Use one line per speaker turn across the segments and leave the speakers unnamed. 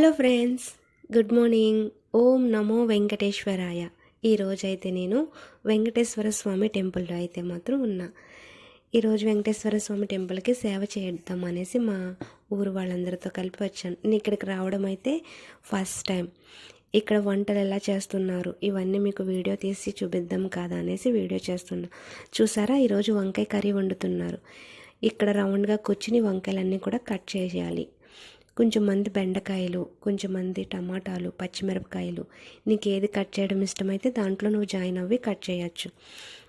Hello friends good morning ఓం నమో వెంకటేశ్వరాయ. ఈరోజైతే నేను వెంకటేశ్వర స్వామి టెంపుల్లో అయితే మాత్రం ఉన్నా. ఈరోజు వెంకటేశ్వర స్వామి టెంపుల్కి సేవ చేద్దాం అనేసి మా ఊరు వాళ్ళందరితో కలిపి వచ్చాను. నేను ఇక్కడికి రావడం అయితే ఫస్ట్ టైం. ఇక్కడ వంటలు ఎలా చేస్తున్నారు? ఇవన్నీ మీకు వీడియో తీసి చూపిద్దాం కాదా అనేసి వీడియో చేస్తున్నా. చూసారా? ఈరోజు వంకాయ కర్రీ వండుతున్నారు. ఇక్కడ రౌండ్గా కూర్చుని వంకాయలన్నీ కూడా కట్ చేసేయాలి. కొంచెం మంది బెండకాయలు కొంచెం మంది టమాటాలు పచ్చిమిరపకాయలు. నీకు ఏది కట్ చేయడం ఇష్టమైతే దాంట్లో నువ్వు జాయిన్ అవ్వి కట్ చేయొచ్చు.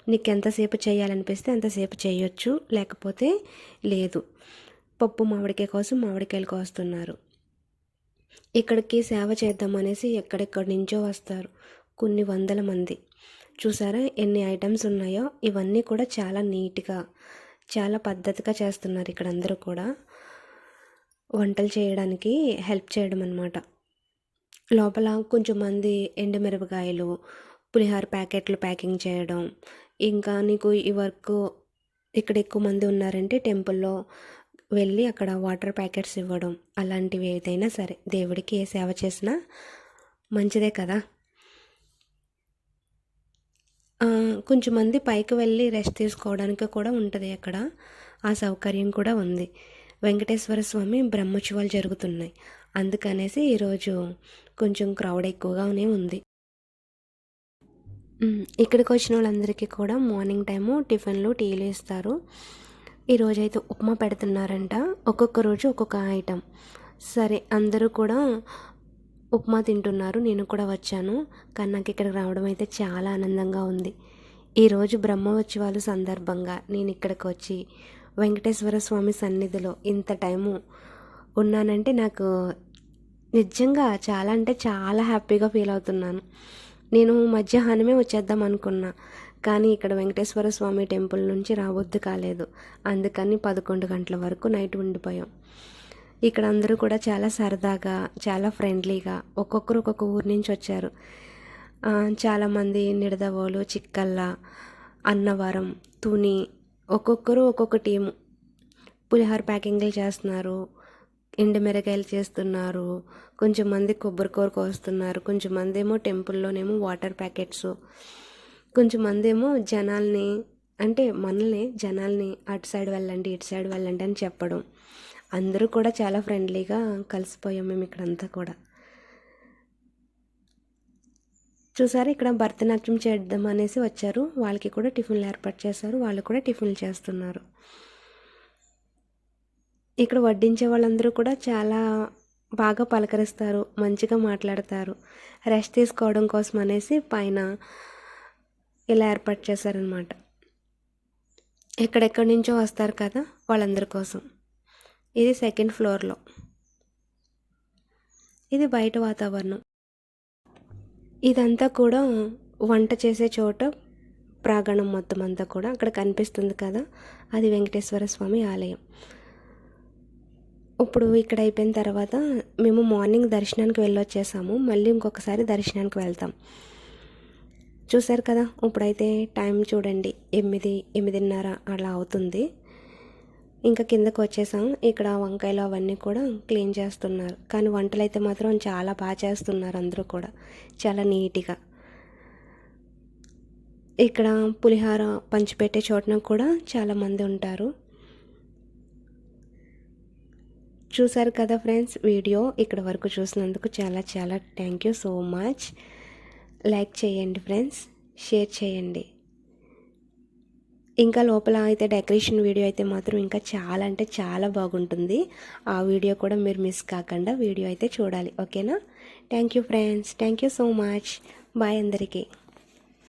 నీకు ఎంతసేపు చేయాలనిపిస్తే అంతసేపు చేయొచ్చు లేకపోతే లేదు. పప్పు మామిడికాయ కోసం మామిడికాయలు కోస్తున్నారు. ఇక్కడికి సేవ చేద్దాం అనేసి ఎక్కడెక్కడి నుంచో వస్తారు. కొన్ని వందల మంది. చూసారా ఎన్ని ఐటమ్స్ ఉన్నాయో? ఇవన్నీ కూడా చాలా నీట్గా చాలా పద్ధతిగా చేస్తున్నారు ఇక్కడ అందరూ కూడా. వంటలు చేయడానికి హెల్ప్ చేయడం అనమాట లోపల కొంచెం మంది ఎండుమిరపకాయలు పులిహార ప్యాకెట్లు ప్యాకింగ్ చేయడం ఇంకా నీకు ఈ వర్క్ ఇక్కడ ఎక్కువ మంది ఉన్నారంటే టెంపుల్లో వెళ్ళి అక్కడ వాటర్ ప్యాకెట్స్ ఇవ్వడం అలాంటివి ఏదైనా సరే. దేవుడికి ఏ సేవ చేసినా మంచిదే కదా. కొంచెం మంది పైకి వెళ్ళి రెస్ట్ తీసుకోవడానికి కూడా ఉంటుంది అక్కడ. ఆ సౌకర్యం కూడా ఉంది. వెంకటేశ్వర స్వామి బ్రహ్మోత్సవాలు జరుగుతున్నాయి. అందుకనేసి ఈరోజు కొంచెం క్రౌడ్ ఎక్కువగానే ఉంది. ఇక్కడికి వచ్చిన వాళ్ళందరికీ కూడా మార్నింగ్ టైము టిఫిన్లు టీలు ఇస్తారు. ఈరోజైతే ఉప్మా పెడుతున్నారంట. ఒక్కొక్క రోజు ఒక్కొక్క ఐటెం. సరే అందరూ కూడా ఉప్మా తింటున్నారు. నేను కూడా వచ్చాను. కానీ నాకు ఇక్కడికి రావడం అయితే చాలా ఆనందంగా ఉంది. ఈరోజు బ్రహ్మోత్సవాలు సందర్భంగా నేను ఇక్కడికి వచ్చి వెంకటేశ్వర స్వామి సన్నిధిలో ఇంత టైము ఉన్నానంటే నాకు నిజంగా చాలా అంటే చాలా హ్యాపీగా ఫీల్ అవుతున్నాను. నేను మధ్యాహ్నమే వచ్చేద్దాం అనుకున్నా కానీ ఇక్కడ వెంకటేశ్వర స్వామి టెంపుల్ నుంచి రావద్దు కాలేదు. అందుకని పదకొండు గంటల వరకు నైట్ ఉండిపోయాం. ఇక్కడ అందరూ కూడా చాలా సరదాగా చాలా ఫ్రెండ్లీగా ఒక్కొక్కరు ఒక్కొక్క ఊరి నుంచి వచ్చారు. చాలామంది నిడదవోలు చిక్కల్ల అన్నవరం తుని ఒక్కొక్కరు ఒక్కొక్క టీము. పులిహోర ప్యాకింగ్లు చేస్తున్నారు. ఎండు మిరకాయలు చేస్తున్నారు. కొంచెం మంది కొబ్బరికూర కోస్తున్నారు. కొంచెం మంది ఏమో టెంపుల్లోనేమో వాటర్ ప్యాకెట్స్. కొంచెం మంది ఏమో జనాల్ని అంటే మనల్ని జనాల్ని అటు సైడ్ వెళ్ళండి ఇటు సైడ్ వెళ్ళండి అని చెప్పడం. అందరూ కూడా చాలా ఫ్రెండ్లీగా కలిసిపోయాం మేము ఇక్కడంతా కూడా. చూసారు ఇక్కడ భరతనాట్యం చేద్దాం అనేసి వచ్చారు. వాళ్ళకి కూడా టిఫిన్లు ఏర్పాటు చేశారు. వాళ్ళు కూడా టిఫిన్లు చేస్తున్నారు. ఇక్కడ వడ్డించే వాళ్ళందరూ కూడా చాలా బాగా పలకరిస్తారు. మంచిగా మాట్లాడతారు. రెస్ట్ తీసుకోవడం కోసం అనేసి పైన ఇలా ఏర్పాటు చేశారనమాట ఎక్కడెక్కడి నుంచో వస్తారు కదా వాళ్ళందరి కోసం. ఇది సెకండ్ ఫ్లోర్లో. ఇది బయట వాతావరణం. ఇదంతా కూడా వంట చేసే చోట ప్రాంగణం మొత్తం అంతా కూడా అక్కడ కనిపిస్తుంది కదా. అది వెంకటేశ్వర స్వామి ఆలయం. ఇప్పుడు ఇక్కడ అయిపోయిన తర్వాత మేము మార్నింగ్ దర్శనానికి వెళ్ళొచ్చేసాము. మళ్ళీ ఇంకొకసారి దర్శనానికి వెళ్తాం. చూశారు కదా? ఇప్పుడైతే టైం చూడండి. ఎనిమిది ఎనిమిదిన్నర అలా అవుతుంది. ఇంకా కిందకు వచ్చేసాం. ఇక్కడ వంకాయలు అవన్నీ కూడా క్లీన్ చేస్తున్నారు. కానీ వంటలు అయితే మాత్రం చాలా బాగా చేస్తున్నారు అందరూ కూడా. చాలా నీట్గా. ఇక్కడ పులిహార పంచిపెట్టే చోటన కూడా చాలామంది ఉంటారు. చూసారు కదా ఫ్రెండ్స్ వీడియో ఇక్కడ వరకు చూసినందుకు చాలా చాలా thank you so much. Like చేయండి ఫ్రెండ్స్ షేర్ చేయండి. ఇంకా లోపల అయితే డెకరేషన్ వీడియో అయితే మాత్రం ఇంకా చాలా అంటే చాలా బాగుంటుంది. ఆ వీడియో కూడా మీరు మిస్ కాకుండా వీడియో అయితే చూడాలి. ఓకేనా? Thank you friends thank you so much bye అందరికీ.